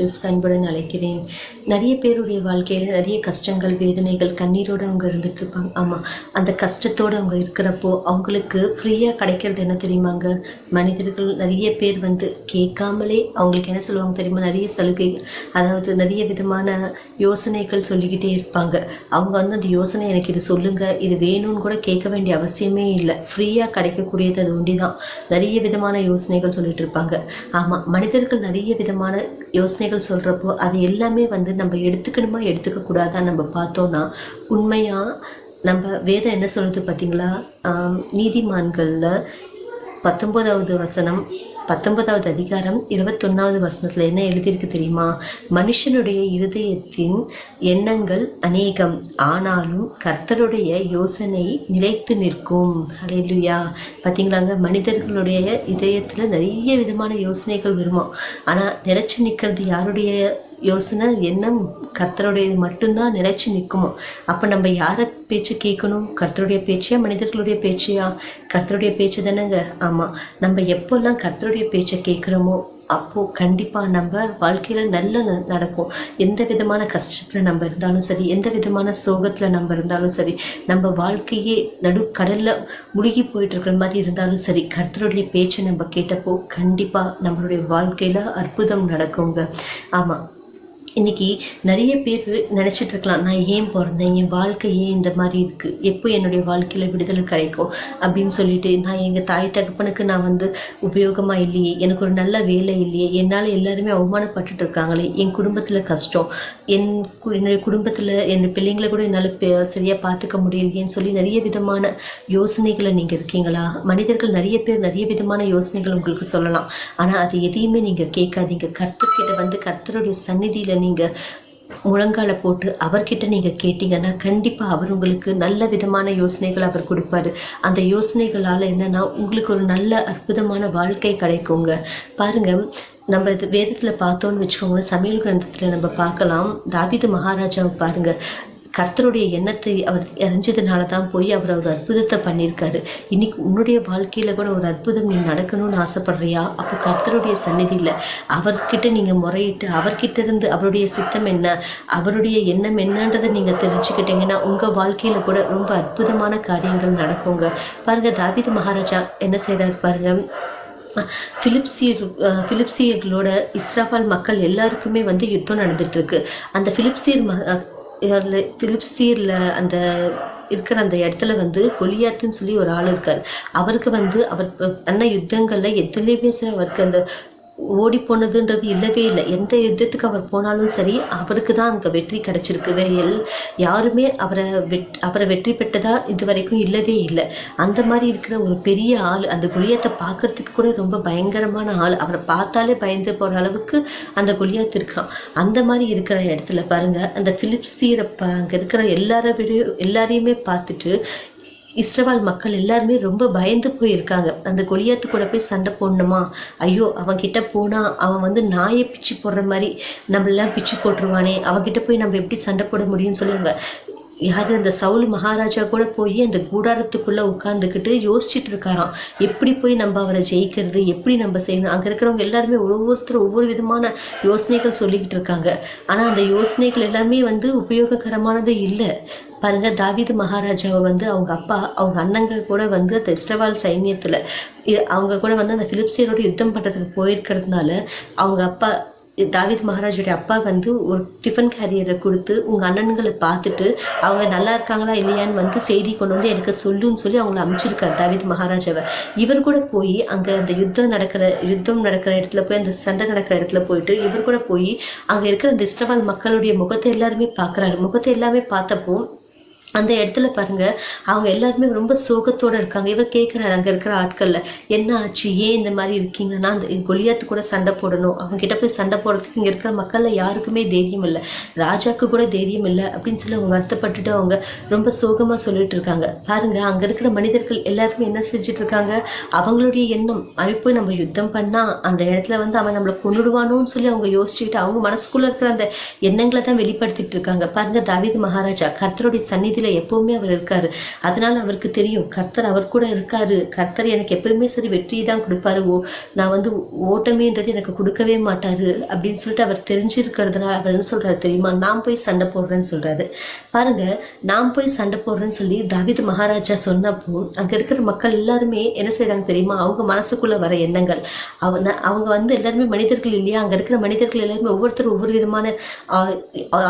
Sisters அன்புடன் அழைக்கிறேன். நிறைய பேருடைய வாழ்க்கையில் நிறைய கஷ்டங்கள் வேதனைகள் கண்ணீரோடு அவங்க இருந்துட்டு இருப்பாங்க ஆமாம் அந்த கஷ்டத்தோடு அவங்க இருக்கிறப்போ அவங்களுக்கு ஃப்ரீயாக கிடைக்கிறது என்ன தெரியுமாங்க? மனிதர்கள் நிறைய பேர் வந்து கேட்காமலே அவங்களுக்கு என்ன சொல்லுவாங்க தெரியுமா? நிறைய சலுகைகள் அதாவது நிறைய விதமான யோசனைகள் சொல்லிக்கிட்டே இருப்பாங்க. அவங்க வந்து அந்த யோசனை எனக்கு இது சொல்லுங்க இது வேணும்னு கூட கேட்க வேண்டிய அவசியமே இல்லை. ஃப்ரீயாக கிடைக்கக்கூடியது அது ஒண்டி தான் நிறைய விதமான யோசனைகள் சொல்லிட்டு இருப்பாங்க ஆமாம் மனிதர்கள் நிறைய விதமான யோசனை யோசனைகள் சொல்கிறப்போ அது எல்லாமே வந்து நம்ம எடுத்துக்கணுமா எடுத்துக்கக்கூடாதா நம்ம பார்த்தோன்னா உண்மையாக நம்ம வேதம் என்ன சொல்கிறது பார்த்தீங்களா? நீதிமான்களில் பத்தொன்பதாவது வசனம் பத்தொன்பதாவது அதிகாரம் இருபத்தொன்னாவது வசனத்தில் என்ன எழுதியிருக்கு தெரியுமா? மனுஷனுடைய இருதயத்தின் எண்ணங்கள் அநேகம் ஆனாலும் கர்த்தருடைய யோசனை நிலைத்து நிற்கும். அலையிலுயா பார்த்தீங்களாங்க மனிதர்களுடைய இதயத்தில் நிறைய விதமான யோசனைகள் வருமா? ஆனால் நிலைச்சு நிற்கிறது யாருடைய யோசனை? எண்ணம் கர்த்தருடையது மட்டும்தான் நிலைச்சு நிற்குமா அப்போ நம்ம யாரை பேச்சு கேட்கணும்? கர்த்தருடைய பேச்சையா? மனிதர்களுடைய பேச்சையா? கர்த்தருடைய பேச்சு தானேங்க? ஆமாம் நம்ம எப்போல்லாம் கர்த்தருடைய பேச்சை கேட்குறோமோ அப்போது கண்டிப்பாக நம்ம வாழ்க்கையில் நல்ல ந- நடக்கும். எந்த விதமான கஷ்டத்தில் நம்ம இருந்தாலும் சரி எந்த விதமான சோகத்தில் நம்ம இருந்தாலும் சரி நம்ம வாழ்க்கையே நடு கடலில் முழுகி போயிட்டு இருக்கிற மாதிரி இருந்தாலும் சரி கர்த்தருடைய பேச்சை நம்ம கேட்டப்போ கண்டிப்பாக நம்மளுடைய வாழ்க்கையில் அற்புதம் நடக்குங்க. ஆமாம் இன்னைக்கு நிறைய பேர் நினச்சிட்டு இருக்கலாம் நான் ஏன் பிறந்தேன் என் வாழ்க்கை ஏன் இந்த மாதிரி இருக்குது எப்போ என்னுடைய வாழ்க்கையில் விடுதலை கிடைக்கும் அப்படின்னு சொல்லிட்டு நான் எங்கள் தாய் தகப்பனுக்கு நான் வந்து உபயோகமாக இல்லையே எனக்கு ஒரு நல்ல வேலை இல்லையே என்னால் எல்லாருமே அவமானப்பட்டுட்டு இருக்காங்களே என் குடும்பத்தில் கஷ்டம் என் கு- என்னுடைய குடும்பத்தில் என் பிள்ளைங்களை கூட என்னால் சரியாக பார்த்துக்க முடியலையேன்னு சொல்லி நிறைய விதமான யோசனைகளை நீங்கள் இருக்கீங்களா? மனிதர்கள் நிறைய பேர் நிறைய விதமான யோசனைகள் உங்களுக்கு சொல்லலாம். ஆனால் அது எதையுமே நீங்கள் கேட்காதீங்க. கர்த்தர்கிட்ட வந்து கர்த்தருடைய சந்நிதியில் நீங்கள் முழங்கால போட்டு அவர்கிட்ட நீங்கள் கேட்டிங்கன்னா கண்டிப்பாக அவர் உங்களுக்கு நல்ல விதமான யோசனைகள் அவர் கொடுப்பாரு. அந்த யோசனைகளால் என்னன்னா உங்களுக்கு ஒரு நல்ல அற்புதமான வாழ்க்கை கிடைக்குங்க. பாருங்க நம்ம இது வேதத்தில் பார்த்தோன்னு வச்சுக்கோங்க சமையல் கிரந்தத்தில் நம்ம பார்க்கலாம். தாவீது மகாராஜாவை பாருங்க. கர்த்தருடைய எண்ணத்தை அவர் அறிஞ்சதுனால தான் போய் அவர் ஒரு அற்புதத்தை பண்ணியிருக்காரு. இன்னைக்கு உன்னுடைய வாழ்க்கையில் கூட ஒரு அற்புதம் நீ நடக்கணும்னு ஆசைப்படுறியா? அப்போ கர்த்தருடைய சந்நிதியில் அவர்கிட்ட நீங்கள் முறையிட்டு அவர்கிட்ட இருந்து அவருடைய சித்தம் என்ன அவருடைய எண்ணம் என்னன்றதை நீங்கள் தெரிஞ்சுக்கிட்டீங்கன்னா உங்கள் வாழ்க்கையில் கூட ரொம்ப அற்புதமான காரியங்கள் நடக்குங்க. பாருங்க தாவீது மகாராஜா என்ன செய்கிறார் பாருங்க. பிலிப்சியர் பிலிப்சியர்களோட இஸ்ராபால் மக்கள் எல்லாருக்குமே வந்து யுத்தம் நடந்துட்டு இருக்கு. அந்த பிலிப்சியர் ம அஹ், இதுல அந்த இருக்கிற அந்த இடத்துல வந்து கொலியாத்துன்னு சொல்லி ஒரு ஆள் இருக்கார். அவருக்கு வந்து அவர் ப- யுத்தங்களில் யுத்தங்கள்ல எதுலேயுமே அவருக்கு அந்த ஓடி போனதுன்றது இல்லவே இல்லை. எந்த யுத்தத்துக்கு அவர் போனாலும் சரி அவருக்கு தான் அங்கே வெற்றி கிடைச்சிருக்கு. வேற எல் யாருமே அவரை வெட் அவரை வெற்றி பெற்றதா இது வரைக்கும் இல்லவே இல்லை. அந்த மாதிரி இருக்கிற ஒரு பெரிய ஆள் அந்த குலியாத்தை பார்க்கறதுக்கு கூட ரொம்ப பயங்கரமான ஆள். அவரை பார்த்தாலே பயந்து போகிற அளவுக்கு அந்த குலியாத் இருக்கான். அந்த மாதிரி இருக்கிற இடத்துல பாருங்க அந்த பிலிப்ஸ்தீரை ப அங்கே இருக்கிற எல்லார விட எல்லாரையுமே பார்த்துட்டு இஸ்ரவால் மக்கள் எல்லாருமே ரொம்ப பயந்து போயிருக்காங்க. அந்த கொலியாத்து கூட போய் சண்டை போடணுமா? ஐயோ அவன் கிட்ட போனா அவன் வந்து நாயை பிச்சு போடுற மாதிரி நம்மளாம் பிச்சு போட்டுருவானே. அவன்கிட்ட போய் நம்ம எப்படி சண்டை போட முடியும்னு சொல்லுவாங்க. யாரு அந்த சவுல் மகாராஜா கூட போய் அந்த கூடாரத்துக்குள்ள உட்காந்துக்கிட்டு யோசிச்சுட்டு இருக்காராம் எப்படி போய் நம்ம அவரை ஜெயிக்கிறது எப்படி நம்ம செய்யணும்? அங்க இருக்கிறவங்க எல்லாருமே ஒவ்வொருத்தரும் ஒவ்வொரு விதமான யோசனைகள் சொல்லிக்கிட்டு இருக்காங்க ஆனா அந்த யோசனைகள் எல்லாமே வந்து உபயோககரமானது இல்லை. பாருங்க தாவீது மகாராஜாவை வந்து அவங்க அப்பா அவங்க அண்ணங்க கூட வந்து அந்த இஸ்ரவால் சைன்யத்துல அவங்க கூட வந்து அந்த பிலிப்சியரோட யுத்தம் பண்றதுக்கு போயிருக்கிறதுனால அவங்க அப்பா தாவித் மகாராஜோடைய அப்பா வந்து ஒரு டிஃபன் கேரியரை கொடுத்து உங்கள் அண்ணன்களை பார்த்துட்டு அவங்க நல்லா இருக்காங்களா இல்லையான்னு வந்து செய்தி கொண்டு வந்து எனக்கு சொல்லுன்னு சொல்லி அவங்கள அனுப்பிச்சிருக்காரு தாவித் மகாராஜாவை இவர் கூட போய் அங்கே அந்த யுத்தம் நடக்கிற யுத்தம் நடக்கிற இடத்துல போய் அந்த சண்டை நடக்கிற இடத்துல போயிட்டு இவர் கூட போய் அங்கே இருக்கிற அந்த இஸ்ரவால் மக்களுடைய முகத்தை எல்லாருமே பார்க்கறாரு. முகத்தை எல்லாமே பார்த்தப்போ அந்த இடத்துல பாருங்க அவங்க எல்லாருமே ரொம்ப சோகத்தோட இருக்காங்க. இவர் கேட்குறாரு அங்க இருக்கிற ஆட்கள்ல என்ன ஆச்சு? ஏன் இந்த மாதிரி இருக்கீங்கன்னா அந்த கொலியாத்து கூட சண்டை போடணும். அவங்க கிட்ட போய் சண்டை போடுறதுக்கு இங்க இருக்கிற மக்கள்ல யாருக்குமே தைரியம் இல்லை. ராஜாக்கு கூட தைரியம் இல்லை. அப்படின்னு சொல்லி அவங்க வருத்தப்பட்டுட்டு அவங்க ரொம்ப சோகமா சொல்லிட்டு இருக்காங்க. பாருங்க அங்க இருக்கிற மனிதர்கள் எல்லாருமே என்ன செஞ்சுட்டு இருக்காங்க? அவங்களுடைய எண்ணம் அவன் போய் நம்ம யுத்தம் பண்ணா அந்த இடத்துல வந்து அவன் நம்மளை கொன்னுடுவானோன்னு சொல்லி அவங்க யோசிச்சுட்டு அவங்க மனசுக்குள்ள இருக்கிற அந்த எண்ணங்களை தான் வெளிப்படுத்திட்டு இருக்காங்க. பாருங்க தாவித் மகாராஜா கர்த்தருடைய சன்னி சந்நிதியில எப்பவுமே அவர் இருக்காரு. அதனால அவருக்கு தெரியும் கர்த்தர் அவர் கூட இருக்காரு. கர்த்தர் எனக்கு எப்பவுமே சரி வெற்றி தான் கொடுப்பாரு. ஓ நான் வந்து ஓட்டமேன்றது எனக்கு கொடுக்கவே மாட்டாரு அப்படின்னு சொல்லிட்டு அவர் தெரிஞ்சிருக்கிறதுனால அவர் என்ன சொல்றாரு தெரியுமா? நான் போய் சண்டை போடுறேன்னு சொல்றாரு. பாருங்க நான் போய் சண்டை போடுறேன்னு சொல்லி தாவீது மகாராஜா சொன்னப்போ அங்க இருக்கிற மக்கள் எல்லாருமே என்ன செய்றாங்க தெரியுமா? அவங்க மனசுக்குள்ள வர எண்ணங்கள். அவங்க அவங்க வந்து எல்லாருமே மனிதர்கள் இல்லையா? அங்க இருக்கிற மனிதர்கள் எல்லாருமே ஒவ்வொருத்தரும் ஒவ்வொரு விதமான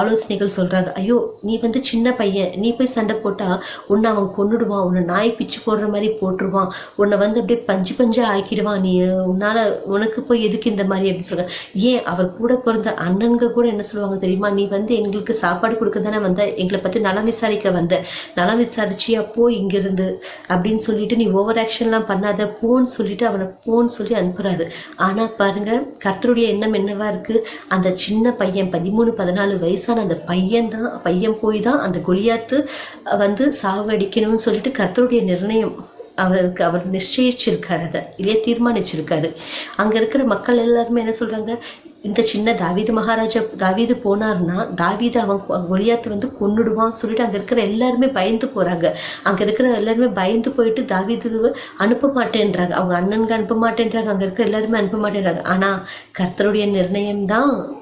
ஆலோசனைகள் சொல்றாங்க. ஐயோ நீ வந்து சின்ன பையன். நீ நீ போய் சண்டை போட்டால் உன்னை அவன் கொன்னுடுவான் உன்னை நாய் பிச்சு போடுற மாதிரி போட்டுருவான். உன்னை வந்து அப்படியே பஞ்சு பஞ்சாக ஆக்கிடுவான். நீ உன்னால் உனக்கு போய் எதுக்கு இந்த மாதிரி அப்படின்னு சொல்ற. ஏன் அவர் கூட பிறந்த அண்ணன்க கூட என்ன சொல்லுவாங்க தெரியுமா? நீ வந்து எங்களுக்கு சாப்பாடு கொடுக்க தானே வந்த எங்களை பற்றி நலம் விசாரிக்க வந்த. நலம் விசாரிச்சியா போ இங்கிருந்து அப்படின்னு சொல்லிட்டு நீ ஓவர் ஆக்ஷன்லாம் பண்ணாத போன்னு சொல்லிட்டு அவனை போன்னு சொல்லி அனுப்புகிறாரு ஆனால் பாருங்க கர்த்தருடைய எண்ணம் என்னவா இருக்குது அந்த சின்ன பையன் பதிமூணு பதினாலு வயசான அந்த பையன் தான் பையன் போய் தான் அந்த கொலியாத்து வந்து சாவடிக்கணும்னு சொல்லிட்டு கர்த்தருடைய நிர்ணயம் அவருக்கு அவர் நிச்சயிச்சிருக்காரு அதை. இல்லையா தீர்மானிச்சிருக்காரு. அங்க இருக்கிற மக்கள் எல்லாருமே என்ன சொல்றாங்க? இந்த சின்ன தாவீது மகாராஜா தாவீது போனார்னா தாவீது அவன் கொ- வந்து கொன்னுடுவான்னு சொல்லிட்டு அங்க இருக்கிற எல்லாருமே பயந்து போறாங்க. அங்க இருக்கிற எல்லாருமே பயந்து போயிட்டு தாவீது அனுப்ப மாட்டேன்றாங்க. அவங்க அண்ணனுக்கு அனுப்ப மாட்டேன்றாங்க. அங்க இருக்கிற எல்லாருமே அனுப்ப மாட்டேன்றாங்க. ஆனா கர்த்தருடைய நிர்ணயம் தான்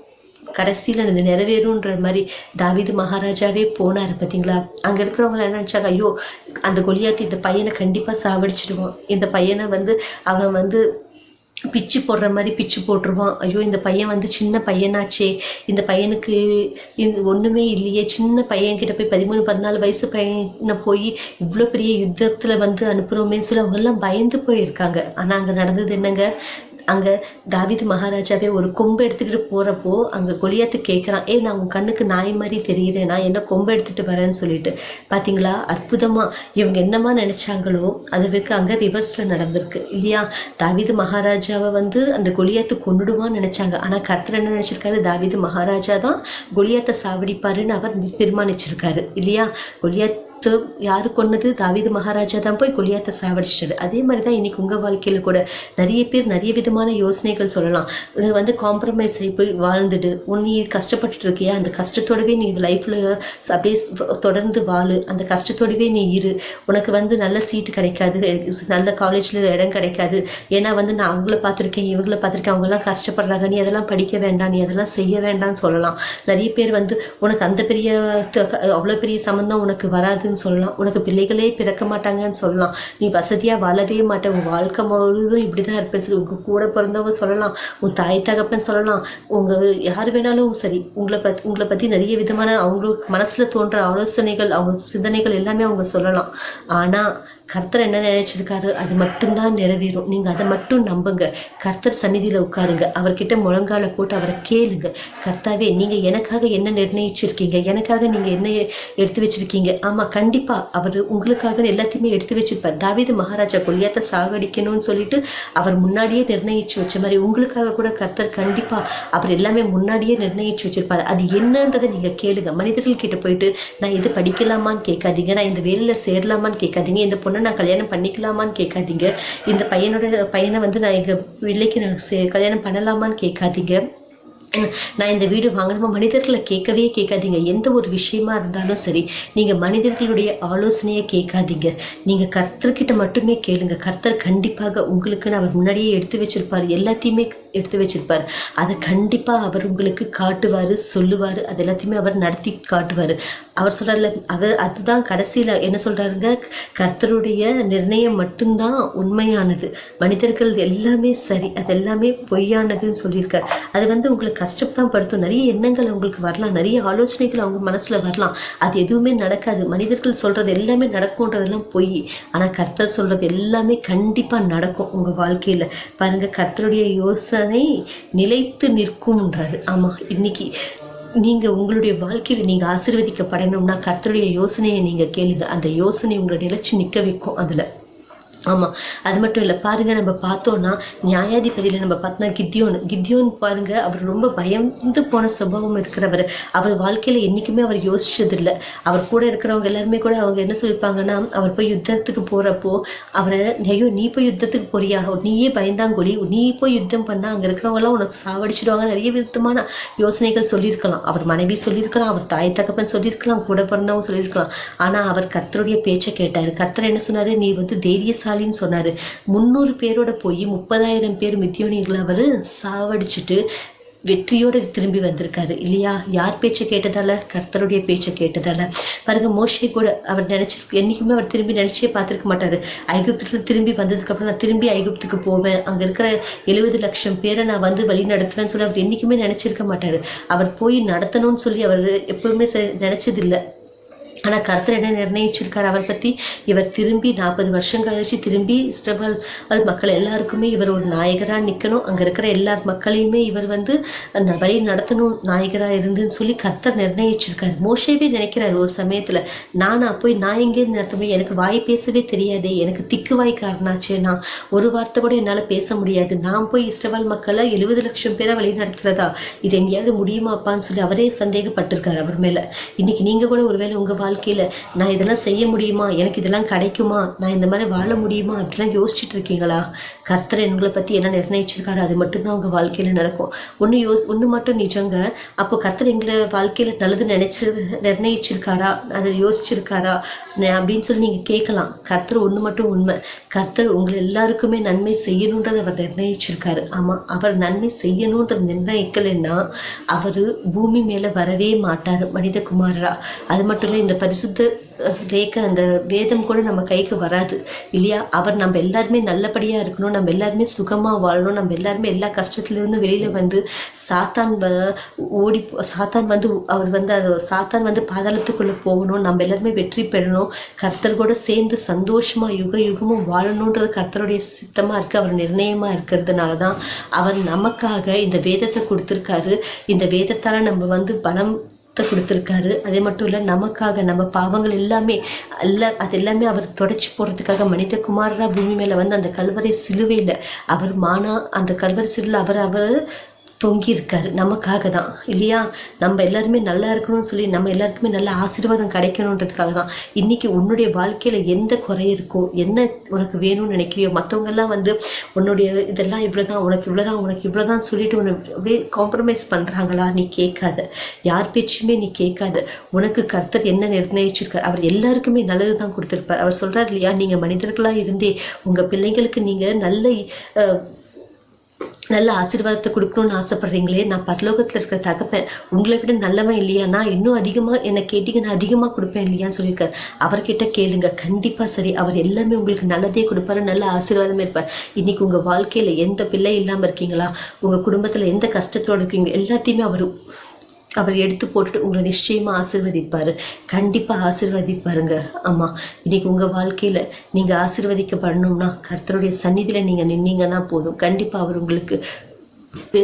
கடைசியில் அது நிறைவேறும்ன்ற மாதிரி தாவீது மகாராஜாவே போனார் பார்த்தீங்களா அங்கே இருக்கிறவங்க என்ன நினச்சாங்க ஐயோ அந்த கொலியாத்து இந்த பையனை கண்டிப்பாக சாவடிச்சிடுவான். இந்த பையனை வந்து அவன் வந்து பிச்சு போடுற மாதிரி பிச்சு போட்டுருவான். ஐயோ இந்த பையன் வந்து சின்ன பையனாச்சே. இந்த பையனுக்கு இது ஒன்றுமே இல்லையே. சின்ன பையன்கிட்ட போய் பதிமூணு பதினாலு வயசு பையனை போய் இவ்வளோ பெரிய யுத்தத்தில் வந்து அனுப்புகிறோமேன்னு சொல்லி அவங்கெல்லாம் பயந்து போயிருக்காங்க. ஆனால் அங்கே நடந்தது என்னங்க? அங்கே தாவீது மகாராஜாவே ஒரு கொம்பு எடுத்துக்கிட்டு போகிறப்போ அங்கே கொலியாத்து கேட்குறான் ஏ நான் உன் கண்ணுக்கு நாய் மாதிரி தெரிகிறேன் நான் என்ன கொம்பு எடுத்துகிட்டு வரேன்னு சொல்லிட்டு. பார்த்தீங்களா அற்புதமாக இவங்க என்னமா நினச்சாங்களோ அதுக்கு அங்கே ரிவர்ஸில் நடந்திருக்கு. இல்லையா? தாவீது மகாராஜாவை வந்து அந்த கொலியாத்து கொன்னுடுவான்னு நினச்சாங்க. ஆனால் கர்த்தர் என்ன நினச்சிருக்காரு? தாவீது மகாராஜா தான் கொலியாத்தை சாவடிப்பாருன்னு அவர் தீர்மானிச்சிருக்காரு. இல்லையா? கொலியாத் யாரு கொன்னது? தாவிது மகாராஜா தான் போய் கொலியாத்தை சாவடிச்சிட்டாரு. அதே மாதிரி தான் இன்னைக்கு உங்க வாழ்க்கையில் கூட நிறைய பேர் நிறைய விதமான யோசனைகள் சொல்லலாம். வந்து காம்ப்ரமைஸ் ஆகி போய் வாழ்ந்துட்டு உன் நீ கஷ்டப்பட்டுட்டு இருக்கியா? அந்த கஷ்டத்தோடவே நீ லைஃப்பில் அப்படியே தொடர்ந்து வாழு. அந்த கஷ்டத்தோடவே நீ இரு. உனக்கு வந்து நல்ல சீட்டு கிடைக்காது. நல்ல காலேஜில் இடம் கிடைக்காது. ஏன்னா வந்து நான் அவங்கள பார்த்துருக்கேன் இவங்கள பார்த்துருக்கேன். அவங்கலாம் கஷ்டப்படுறாங்க. நீ அதெல்லாம் படிக்க வேண்டாம். நீ அதெல்லாம் செய்ய வேண்டாம்னு சொல்லலாம். நிறைய பேர் வந்து உனக்கு அந்த பெரிய அவ்வளோ பெரிய சம்மந்தம் உனக்கு வராது. வராதுன்னு சொல்லலாம். உனக்கு பிள்ளைகளே பிறக்க மாட்டாங்கன்னு சொல்லலாம். நீ வசதியாக வாழவே மாட்ட. உன் வாழ்க்கை முழுதும் இப்படி தான் இருப்பேன் சொல்லி உங்க கூட பிறந்தவங்க சொல்லலாம். உன் தாய் தகப்பன் சொல்லலாம். உங்க யார் வேணாலும் சரி உங்களை பத் உங்களை பற்றி நிறைய விதமான அவங்களுக்கு மனசில் தோன்ற ஆலோசனைகள் அவங்க சிந்தனைகள் எல்லாமே அவங்க சொல்லலாம். ஆனால் கர்த்தர் என்ன நினைச்சிருக்காரு? அது மட்டும்தான் நிறைவேறும். நீங்கள் அதை மட்டும் நம்புங்க. கர்த்தர் சந்நிதியில் உட்காருங்க. அவர்கிட்ட முழங்கால போட்டு அவரை கேளுங்க. கர்த்தாவே நீங்கள் எனக்காக என்ன நிர்ணயிச்சிருக்கீங்க? எனக்காக நீங்கள் என்ன எடுத்து வச்சிருக்கீங்க? ஆமாம் கண்டிப்பாக அவர் உங்களுக்காக எல்லாத்தையுமே எடுத்து வச்சிருப்பார். தாவீது மகாராஜா கொல்லியாத்த சாகடிக்கணும்னு சொல்லிட்டு அவர் முன்னாடியே நிர்ணயிச்சு வச்ச மாதிரி உங்களுக்காக கூட கர்த்தர் கண்டிப்பாக அவர் எல்லாமே முன்னாடியே நிர்ணயிச்சு வச்சிருப்பார். அது என்னன்றதை நீங்கள் கேளுங்க. மனிதர்கள் கிட்ட போயிட்டு நான் இது படிக்கலாமான்னு கேட்காதீங்க. நான் இந்த வேலையில் சேரலாமான்னு கேட்காதீங்க. இந்த பொண்ணை நான் கல்யாணம் பண்ணிக்கலாமான்னு கேட்காதீங்க. இந்த பையனோட பையனை வந்து நான் எங்கள் பிள்ளைக்கு நான் சே கல்யாணம் பண்ணலாமான்னு கேட்காதீங்க. நான் இந்த வீடு வாங்கணுமா மனிதர்களை கேட்கவே கேட்காதீங்க. எந்த ஒரு விஷயமா இருந்தாலும் சரி நீங்கள் மனிதர்களுடைய ஆலோசனையை கேட்காதீங்க. நீங்கள் கர்த்தர்கிட்ட மட்டுமே கேளுங்க. கர்த்தர் கண்டிப்பாக உங்களுக்குன்னு அவர் முன்னாடியே எடுத்து வச்சிருப்பார். எல்லாத்தையுமே எடுத்து வச்சிருப்பார். அதை கண்டிப்பாக அவர் உங்களுக்கு காட்டுவார் சொல்லுவார். அது எல்லாத்தையுமே அவர் நடத்தி காட்டுவார். அவர் சொல்கிறார்ல அது அதுதான் கடைசியில் என்ன சொல்கிறாருங்க கர்த்தருடைய நிர்ணயம் மட்டும்தான் உண்மையானது. மனிதர்கள் எல்லாமே சரி அது எல்லாமே பொய்யானதுன்னு சொல்லியிருக்கார். அது வந்து உங்களுக்கு கஷ்டத்தான் படுத்தும். நிறைய எண்ணங்கள் அவங்களுக்கு வரலாம். நிறைய ஆலோசனைகள் அவங்க மனசில் வரலாம். அது எதுவுமே நடக்காது. மனிதர்கள் சொல்கிறது எல்லாமே நடக்கும்ன்றதெல்லாம் பொய். ஆனால் கர்த்தர் சொல்கிறது எல்லாமே கண்டிப்பாக நடக்கும் உங்கள் வாழ்க்கையில். பாருங்கள் கர்த்தருடைய யோசனை நிலைத்து நிற்கும்ன்றாரு ஆமாம் இன்னைக்கு நீங்கள் உங்களுடைய வாழ்க்கையில் நீங்கள் ஆசீர்வதிக்கப்படணும்னா கர்த்தருடைய யோசனையை நீங்கள் கேளுங்க. அந்த யோசனை உங்களை நிலச்சி நிற்க வைக்கும் அதில். ஆமாம் அது மட்டும் இல்லை பாருங்க நம்ம பார்த்தோன்னா நியாயாதிபதியில் நம்ம பார்த்தோம்னா கித்தியோன் கித்தியோன் பாருங்க அவர் ரொம்ப பயந்து போன சுபாவம் இருக்கிறவர். அவர் வாழ்க்கையில் என்றைக்குமே அவர் யோசிச்சதில்லை. அவர் கூட இருக்கிறவங்க எல்லாருமே கூட அவங்க என்ன சொல்லியிருப்பாங்கன்னா அவர் போய் யுத்தத்துக்கு போகிறப்போ அவரை ஐயோ நீ போய் யுத்தத்துக்கு போறியா? நீயே பயந்தாங்கொழி. நீ போய் யுத்தம் பண்ணால் அங்கே இருக்கிறவங்கலாம் உனக்கு சாவடிச்சிடுவாங்க. நிறைய விதமான யோசனைகள் சொல்லியிருக்கலாம். அவர் மனைவி சொல்லியிருக்கலாம் அவர் தாய் தகப்பன் சொல்லியிருக்கலாம் கூட பிறந்தவங்க சொல்லியிருக்கலாம். ஆனால் அவர் கர்த்தருடைய பேச்சை கேட்டார். கர்த்தர் என்ன சொன்னார்? நீ வந்து புத்திசாலின்னு சொன்னார். முந்நூறு பேரோட போய் முப்பதாயிரம் பேர் மித்தியோனிகளை அவர் சாவடிச்சுட்டு வெற்றியோடு திரும்பி வந்திருக்காரு. இல்லையா? யார் பேச்சை கேட்டதால? கர்த்தருடைய பேச்சை கேட்டதால. பாருங்க மோஷே கூட அவர் நினைச்சு என்றைக்குமே அவர் திரும்பி நினைச்சே பார்த்துருக்க மாட்டாரு. ஐகுப்துக்கு திரும்பி வந்ததுக்கப்புறம் நான் திரும்பி ஐகுப்துக்கு போவேன். அங்கே இருக்கிற எழுபது லட்சம் பேரை நான் வந்து வழி நடத்துவேன்னு சொல்லி அவர் என்றைக்குமே நினைச்சிருக்க மாட்டாரு. அவர் போய் நடத்தணும்னு சொல்லி அவர் எப்பவுமே நினைச்சதில்லை. ஆனால் கர்த்தர் என்ன நிர்ணயிச்சிருக்கார்? அவர் பற்றி இவர் திரும்பி நாற்பது வருஷம் கழிச்சு திரும்பி இஸ்ரவேல் மக்கள் எல்லாருக்குமே இவர் ஒரு நாயகராக நிற்கணும் அங்கே இருக்கிற எல்லா மக்களையுமே இவர் வந்து அந்த வழி நடத்தணும் நாயகராக இருந்துன்னு சொல்லி கர்த்தர் நிர்ணயிச்சிருக்கார். மோஷேவே நினைக்கிறார் ஒரு சமயத்தில் நானா போய் நான் எங்கேருந்து நடத்த முடியும்? எனக்கு வாய் பேசவே தெரியாதே. எனக்கு திக்கு வாய் காரணாச்சு நான் ஒரு வார்த்தை கூட என்னால் பேச முடியாது. நான் போய் இஸ்ரவேல் மக்களை எழுபது லட்சம் பேரை வழி நடத்துறதா? இது எங்கேயாவது முடியுமாப்பான்னு சொல்லி அவரே சந்தேகப்பட்டிருக்கார் அவர் மேலே. இன்னைக்கு நீங்கள் கூட ஒருவேளை உங்கள் வாழ்க்கையில் நான் இதெல்லாம் செய்ய முடியுமா? எனக்கு இதெல்லாம் கிடைக்குமா? நான் இந்த மாதிரி வாழ முடியுமா? அப்படிலாம் யோசிச்சுட்டு இருக்கீங்களா? கர்த்தர் எங்களை பற்றி என்ன நிர்ணயிச்சிருக்காரு? அது மட்டும்தான் உங்கள் வாழ்க்கையில் நடக்கும். ஒன்று யோஸ் ஒன்று மட்டும் நிஜங்க. அப்போ கர்த்தர் எங்களை வாழ்க்கையில் நல்லது நினைச்சு நிர்ணயிச்சிருக்காரா? அதை யோசிச்சிருக்காரா? அப்படின்னு சொல்லி நீங்கள் கேட்கலாம். கர்த்தர் ஒன்று மட்டும் உண்மை. கர்த்தர் உங்களை எல்லாருக்குமே நன்மை செய்யணுன்றதை அவர் நிர்ணயிச்சிருக்காரு. ஆமாம் அவர் நன்மை செய்யணுன்றது நிர்ணயிக்கலைன்னா அவர் பூமி மேலே வரவே மாட்டார் மனிதகுமாரா அது மட்டும் இல்லை இந்த பரிசுத்த ரேக்க அந்த வேதம் கூட நம்ம கைக்கு வராது. இல்லையா? அவர் நம்ம எல்லாருமே நல்லபடியாக இருக்கணும். நம்ம எல்லாருமே சுகமாக வாழணும். நம்ம எல்லாருமே எல்லா கஷ்டத்துலேருந்து வெளியில் வந்து சாத்தான் ஓடி சாத்தான் வந்து அவர் வந்து அது சாத்தான் வந்து பாதாளத்துக்குள்ளே போகணும். நம்ம எல்லாருமே வெற்றி பெறணும். கர்த்தர் கூட சேர்ந்து சந்தோஷமாக யுக யுகமும் வாழணுன்றது கர்த்தருடைய சித்தமாக இருக்குது அவர் நிர்ணயமாக இருக்கிறதுனால தான் அவர் நமக்காக இந்த வேதத்தை கொடுத்துருக்காரு. இந்த வேதத்தால் நம்ம வந்து பலம் கொடுத்துருக்காரு. அதே மட்டும் இல்லை நமக்காக நம்ம பாவங்கள் எல்லாமே அல்ல அது எல்லாமே அவர் தொடச்சி போகிறதுக்காக மனித குமாரா பூமி மேலே வந்து அந்த கல்வரை சிலுவையில் அவர் மானா அந்த கல்வரை சிலுவில் அவர் அவர் தொங்கியிருக்காரு. நமக்காக தான் இல்லையா? நம்ம எல்லாருமே நல்லா இருக்கணும்னு சொல்லி நம்ம எல்லாருக்குமே நல்ல ஆசீர்வாதம் கிடைக்கணுன்றதுக்காக தான் இன்னைக்கு உன்னுடைய வாழ்க்கையில் எந்த குறை இருக்கோ என்ன உனக்கு வேணும்னு நினைக்கிறியோ மற்றவங்கெல்லாம் வந்து உன்னுடைய இதெல்லாம் இவ்வளோதான் உனக்கு இவ்வளோதான் உனக்கு இவ்வளோதான் சொல்லிட்டு உன்னை அப்படியே காம்ப்ரமைஸ் பண்ணுறாங்களா நீ கேட்காத. யார் பேச்சுமே நீ கேட்காத. உனக்கு கர்த்தர் என்ன நிர்ணயிச்சிருக்கார்? அவர் எல்லாருக்குமே நல்லது தான் கொடுத்துருப்பார். அவர் சொல்கிறார் இல்லையா? நீங்கள் மனிதர்களாக இருந்தே உங்கள் பிள்ளைங்களுக்கு நீங்கள் நல்ல நல்ல ஆசீர்வாதத்தை கொடுக்கணும்னு ஆசைப்படுறீங்களே நான் பரலோகத்தில் இருக்கிற தகப்பேன் உங்களை விட நல்லவன் இல்லையா? நான் இன்னும் அதிகமாக என்னை கேட்டீங்கன்னா நான் அதிகமாக கொடுப்பேன் இல்லையான்னு சொல்லியிருக்காரு. அவர்கிட்ட கேளுங்க. கண்டிப்பாக சரி அவர் எல்லாமே உங்களுக்கு நல்லதே கொடுப்பாரு நல்ல ஆசீர்வாதமே இருப்பார். இன்னைக்கு உங்கள் வாழ்க்கையில் எந்த பிள்ளை இல்லாமல் இருக்கீங்களா? உங்கள் குடும்பத்தில் எந்த கஷ்டத்தோடு இருக்கீங்க? எல்லாத்தையுமே அவர் அவர் எடுத்து போட்டுட்டு உங்களை நிச்சயமாக ஆசிர்வதிப்பார். கண்டிப்பாக ஆசிர்வதிப்பாருங்க. ஆமாம் இன்னைக்கு உங்கள் வாழ்க்கையில் நீங்கள் ஆசிர்வதிக்கப்படணும்னா கர்த்தருடைய சந்நிதியில் நீங்கள் நின்னீங்கன்னா போதும். கண்டிப்பாக அவர் உங்களுக்கு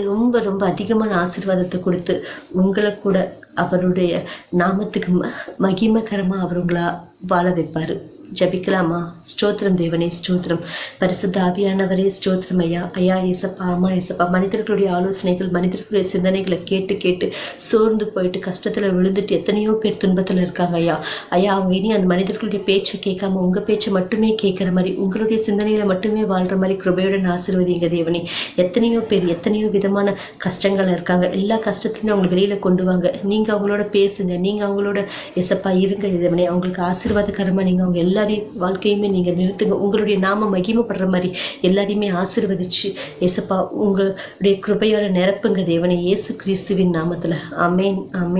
ரொம்ப ரொம்ப அதிகமான ஆசிர்வாதத்தை கொடுத்து உங்களை கூட அவருடைய நாமத்துக்கு ம மகிமகரமாக அவர் உங்களை வாழ வைப்பார். ஜபிக்கலாமா? ஸ்தோத்திரம் தேவனே ஸ்தோத்திரம். பரிசுத்த ஆவியானவரே ஸ்தோத்திரம் ஐயா. ஐயா ஏசப்பா அம்மா ஏசப்பா மனிதர்களுடைய ஆலோசனைகள் மனிதர்களுடைய சிந்தனைகளை கேட்டு கேட்டு சோர்ந்து போயிட்டு கஷ்டத்தில் விழுந்துட்டு எத்தனையோ பேர் துன்பத்தில் இருக்காங்க ஐயா. ஐயா அவங்க இனி அந்த மனிதர்களுடைய பேச்சை கேட்காம உங்கள் பேச்சை மட்டுமே கேட்குற மாதிரி உங்களுடைய சிந்தனையில் மட்டுமே வாழ்கிற மாதிரி கிருபையுடன் ஆசிர்வதிங்க தேவனே. எத்தனையோ பேர் எத்தனையோ விதமான கஷ்டங்கள் இருக்காங்க. எல்லா கஷ்டத்துலையும் அவங்க வெளியில் கொண்டு வாங்க. நீங்கள் அவங்களோட பேசுங்க. நீங்கள் அவங்களோட எசப்பா இருங்க தேவனே. அவங்களுக்கு ஆசீர்வாதகரமாக நீங்கள் அவங்க எல்லா எல்லாரையும் வாழ்க்கையுமே நீங்கள் நிறுத்துங்க. உங்களுடைய நாம மகிமைப்படுற மாதிரி எல்லாரையுமே ஆசிர்வதிச்சு ஏசப்பா உங்களுடைய கிருபையோட நிரப்புங்க தேவனை. இயேசு கிறிஸ்துவின் நாமத்தில். அமேன் அமேன்